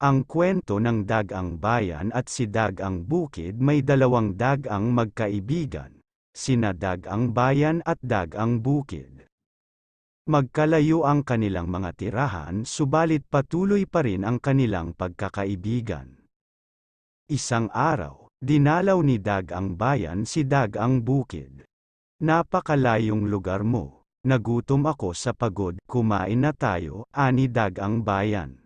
Ang kwento ng Dagang Bayan at si Dagang Bukid may dalawang dagang magkaibigan, sina Dagang Bayan at Dagang Bukid. Magkalayo ang kanilang mga tirahan subalit patuloy pa rin ang kanilang pagkakaibigan. Isang araw, dinalaw ni Dagang Bayan si Dagang Bukid. Napakalayong lugar mo. Nagutom ako sa pagod, kumain na tayo, ani Dagang Bayan.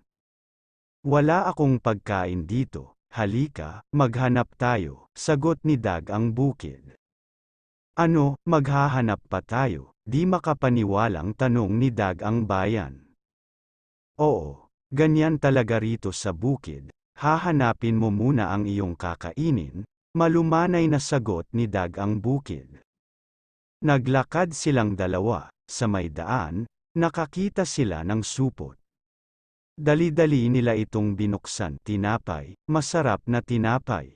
Wala akong pagkain dito, halika, maghanap tayo, sagot ni Dag ang bukid. Ano, maghahanap pa tayo, di makapaniwalang tanong ni Dag ang bayan. Oo, ganyan talaga rito sa bukid, hahanapin mo muna ang iyong kakainin, malumanay na sagot ni Dag ang bukid. Naglakad silang dalawa, sa may daan, nakakita sila ng supot. Dali-dali nila itong binuksan, tinapay, masarap na tinapay.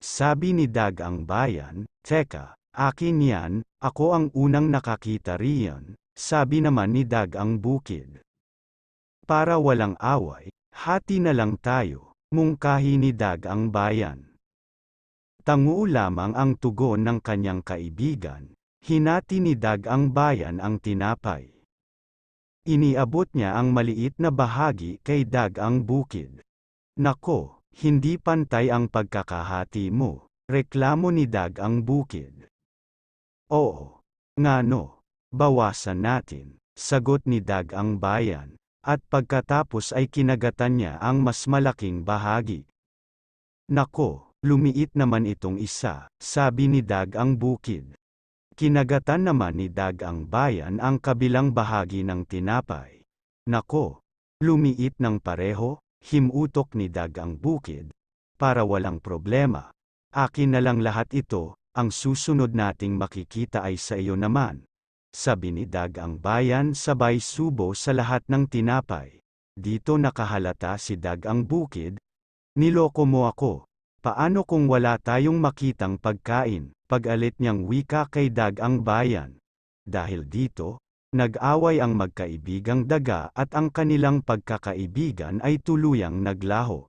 Sabi ni Dag ang bayan, Teka, akin yan, ako ang unang nakakita riyan, sabi naman ni Dag ang bukid. Para walang away, hati na lang tayo, mungkahi ni Dag ang bayan. Tangu lamang ang tugon ng kanyang kaibigan, hinati ni Dag ang bayan ang tinapay. Iniabot niya ang maliit na bahagi kay Dag ang bukid. Nako, hindi pantay ang pagkakahati mo, reklamo ni Dag ang bukid. Oo, nga no, bawasan natin, sagot ni Dag ang bayan, at pagkatapos ay kinagatan niya ang mas malaking bahagi. Nako, lumiit naman itong isa, sabi ni Dag ang bukid. Kinagatan naman ni Dag ang bayan ang kabilang bahagi ng tinapay. Nako! Lumiit ng pareho, himutok ni Dag ang bukid. Para walang problema. Akin na lang lahat ito, ang susunod nating makikita ay sa iyo naman. Sabi ni Dag ang bayan sabay subo sa lahat ng tinapay. Dito nakahalata si Dag ang bukid. Niloko mo ako. Paano kung wala tayong makitang pagkain? pag-alit niyang wika kay Dag ang bayan. Dahil dito, nag-away ang magkaibigang daga at ang kanilang pagkakaibigan ay tuluyang naglaho.